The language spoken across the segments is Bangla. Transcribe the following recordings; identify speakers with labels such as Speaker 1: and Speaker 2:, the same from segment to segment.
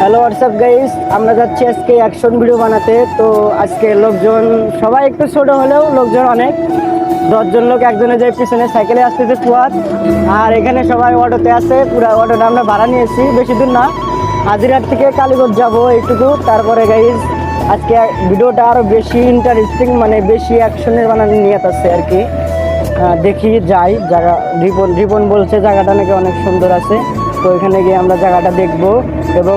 Speaker 1: হ্যালো হোয়াটসঅ্যাপ গাইস আমরা যাচ্ছি আজকে অ্যাকশন ভিডিও বানাতে। তো আজকে লোকজন, সবাই একটু ছোট হলেও লোকজন অনেক। দশজন লোক, একজনে যায় পিছনে সাইকেলে আসতেছে ফুয়াদ আর এখানে সবাই অটোতে আছে, পুরো অটোটা আমরা ভাড়া নিয়েছি, বেশি দূর না। হাজিরার থেকে কালীগঞ্জ যাব এইটুকু। তারপরে গাইজ আজকে ভিডিওটা আরও বেশি ইন্টারেস্টিং মানে বেশি অ্যাকশনের বানানো নিয়ে আছে আর কি। দেখি যাই, জায়গা রিপন রিপন বলছে জায়গাটা নাকি অনেক সুন্দর আছে। তো এখানে গিয়ে আমরা জায়গাটা দেখব এবং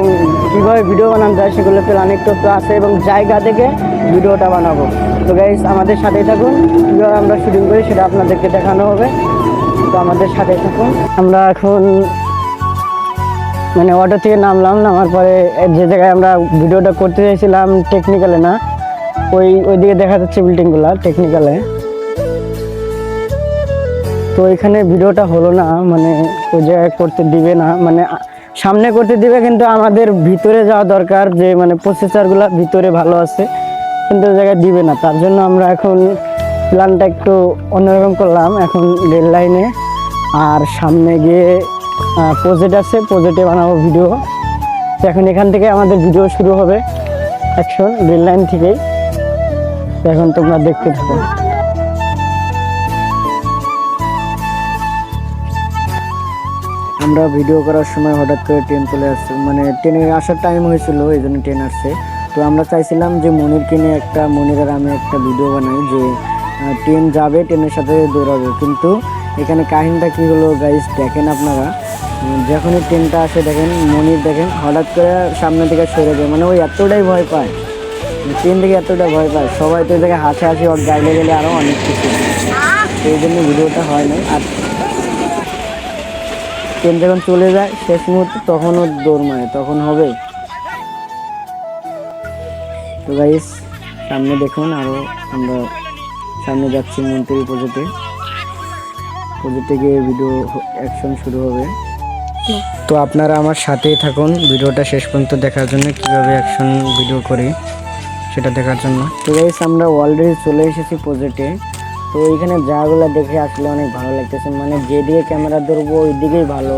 Speaker 1: কীভাবে ভিডিও বানানো যায় সেগুলো একটু একটু আছে এবং জায়গা দেখে ভিডিওটা বানাবো। তো গাইজ আমাদের সাথেই থাকুন। কীভাবে আমরা শুটিং করি সেটা আপনাদেরকে দেখানো হবে। তো আমাদের সাথেই থাকুন। আমরা এখন মানে অটো থেকে নামলাম, নামার পরে যে জায়গায় আমরা ভিডিওটা করতে চাইছিলাম টেকনিক্যালে না, ওই ওইদিকে দেখা যাচ্ছে বিল্ডিংগুলো টেকনিক্যালে তো এখানে ভিডিওটা হলো না মানে ওই জায়গায় করতে দিবে না মানে সামনে করতে দিবে কিন্তু আমাদের ভিতরে যাওয়া দরকার যে মানে প্রসেসরগুলো ভিতরে ভালো আছে, কিন্তু ওই জায়গায় দিবে না। তার জন্য আমরা এখন প্ল্যানটা একটু অন্যরকম করলাম, এখন রেল লাইনে আর সামনে গিয়ে প্রজেক্ট আছে প্রজেক্টে বানাবো ভিডিও তো এখন এখান থেকে আমাদের ভিডিও শুরু হবে অ্যাকশন রেল লাইন থেকেই। এখন তোমরা দেখতে থাকো। আমরা ভিডিও করার সময় হঠাৎ করে ট্রেন চলে আসছে। মানে ট্রেনের আসার টাইম হয়েছিল, এই জন্য ট্রেন আসছে। তো আমরা চাইছিলাম যে মনিরকে নিয়ে একটা, মনির আর আমি একটা ভিডিও বানাই যে ট্রেন যাবে ট্রেনের সাথে দৌড়াবে। কিন্তু এখানে কাহিনীটা কী হলো গাইস দেখেন আপনারা। যখনই ট্রেনটা আসে, দেখেন, মনির দেখেন, হঠাৎ করে সামনে থেকে সরে যায়। মানে ওই এতটাই ভয় পায়। ট্রেন থেকে এতটা ভয় পায়। সবাই তো জায়গায় হাসি হাসি গাইলে গেলে আরও অনেক কিছু। এই জন্য ভিডিওটা হয় না আর ট্রেন যখন চলে যায়, শেষ মুহূর্তে তখন ওর দৌড় মারে, তখন হবে। তো গাইস সামনে দেখুন আরও আমরা সামনে যাচ্ছি মন্ত্রী পুজোতে। পুজোতে গিয়ে ভিডিও অ্যাকশন শুরু হবে। তো আপনারা আমার সাথেই থাকুন, ভিডিওটা শেষ পর্যন্ত দেখার জন্য কীভাবে অ্যাকশন ভিডিও করি সেটা দেখার জন্য। তো গাইস আমরা অলরেডি চলে এসেছি প্রজেক্টে তো এইখানে জায়গাগুলো দেখে আসলে অনেক ভালো লাগতেছে। মানে যেদিকে ক্যামেরা ধরবো, ওই দিকেই ভালো।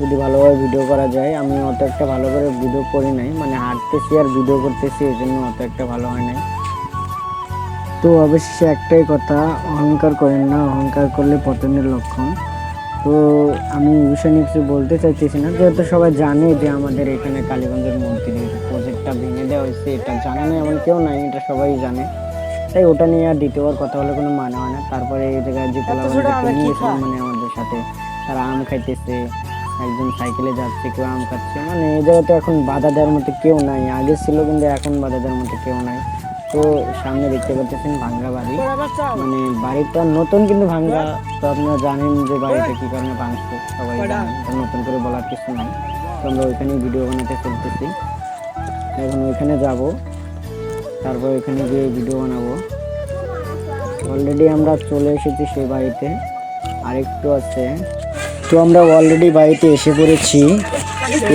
Speaker 1: যদি ভালোভাবে ভিডিও করা যায়, আমি অত একটা ভালো করে ভিডিও করি নাই। মানে হাঁটতেছি আর ভিডিও করতেছি, এই জন্য অত একটা ভালো হয় নাই। তো অবশ্যই একটাই কথা, অহংকার করেন না। অহংকার করলে পতনের লক্ষণ। তো আমি এই বিষয় নিয়ে কিছু বলতে চাইতেছি না। যেহেতু সবাই জানে যে আমাদের এখানে কালীগঞ্জের মন্দিরের প্রজেক্টটা ভেঙে দেওয়া হয়েছে, এটা জানে না এমন কেউ নাই, এটা সবাই জানে। তাই ওটা নিয়ে আর দ্বিতীয়বার কথা হলে কোনো মানে হয় না। তারপরে এই জায়গায় যে মানে আমাদের সাথে তারা আম খাইতেছে একজন সাইকেলে যাচ্ছে কেউ আম খাচ্ছে। মানে এই জায়গাতে এখন বাধা দেওয়ার মতো কেউ নাই। আগে ছিল কিন্তু এখন বাধা দেওয়ার মতো কেউ নাই। তো সামনে দেখতে পাচ্ছেন ভাঙ্গা বাড়ি। মানে বাড়িটা নতুন কিন্তু ভাঙ্গা। তো আপনারা জানেন যে বাড়িটা কি কারণে ভাঙছে সবাই জানেন। নতুন করে বলার কিছু নাই। তো আমরা ওইখানে ভিডিও বানাতে চলতেছি। এখন ওইখানে যাব। তারপর ওইখানে গিয়ে ভিডিও বানাবো। অলরেডি আমরা চলে এসেছি সেই বাড়িতে। আরেকটু আছে। তো আমরা অলরেডি বাড়িতে এসে পড়েছি।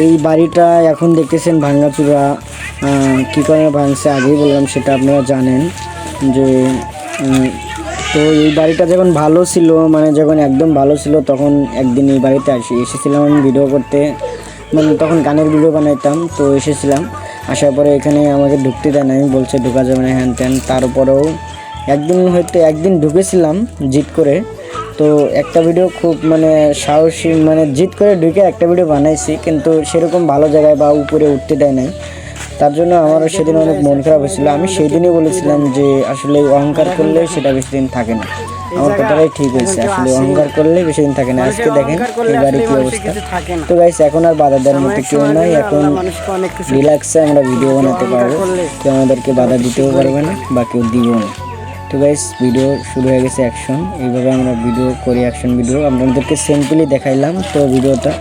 Speaker 1: এই বাড়িটা এখন দেখতেছেন ভাঙ্গাচুরা কী কারণে ভাঙছে আগেই বললাম, সেটা আপনারা জানেন যে তো এই বাড়িটা যখন ভালো ছিল মানে যখন একদম ভালো ছিল, তখন একদিন এই বাড়িতে আসি এসেছিলাম আমি ভিডিও করতে। মানে তখন গানের ভিডিও বানাইতাম, তো এসেছিলাম। আসার পরে এখানে আমাকে ঢুকতে দেয় না আমি বলছে ঢুকা যাবে না, হ্যান ত্যান। তারপরেও একদিন হয়তো একদিন ঢুকেছিলাম জিত করে। তো একটা ভিডিও খুব মানে সাহসী মানে জিত করে ঢুকে একটা ভিডিও বানাইছি, কিন্তু সেরকম ভালো জায়গায় বা উপরে উঠতে দেয় নাই। তার জন্য আমারও সেদিন অনেক মন খারাপ হয়েছিল। আমি সেই দিনই বলেছিলাম যে আসলে অহংকার করলে সেটা বেশি দিন থাকে না। আমার কথাটাই ঠিক হয়েছে। আসলে অহংকার করলে বেশি দিন থাকে না। আজকে দেখেন এবারে কি অবস্থা। তো গাইস এখন আর বাধা দেওয়ার মতো কেউ নাই। এখন রিল্যাক্সে আমরা ভিডিও বানাতে পারব কেউ আমাদেরকে বাধা দিতেও পারবে না। বা কেউ দিবেও না। তো গাইস ভিডিও শুরু হয়ে গেছে অ্যাকশন এইভাবে আমরা ভিডিও করি অ্যাকশন ভিডিও আপনাদেরকে সিম্পলি দেখাইলাম তো ভিডিওটা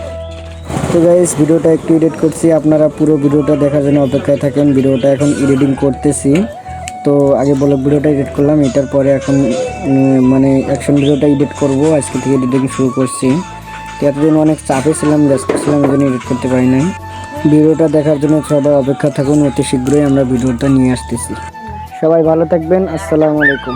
Speaker 1: তো গাইস ভিডিওটা একটু এডিট করছি। আপনারা পুরো ভিডিওটা দেখার জন্য অপেক্ষায় থাকেন। ভিডিওটা এখন এডিটিং করতেছি। তো আগে বলে ভিডিওটা এডিট করলাম, এটার পরে এখন মানে অ্যাকশন ভিডিওটা এডিট করব, আজকে থেকে এডিটিং শুরু করছি। তো এতদিন অনেক চাপে ছিলাম, ব্যস্ত ছিলাম জন্য এডিট করতে পারি নাই। ভিডিওটা দেখার জন্য সবাই অপেক্ষা থাকুন, অতি শীঘ্রই আমরা ভিডিওটা নিয়ে আসতেছি। সবাই ভালো থাকবেন, আসসালামু আলাইকুম।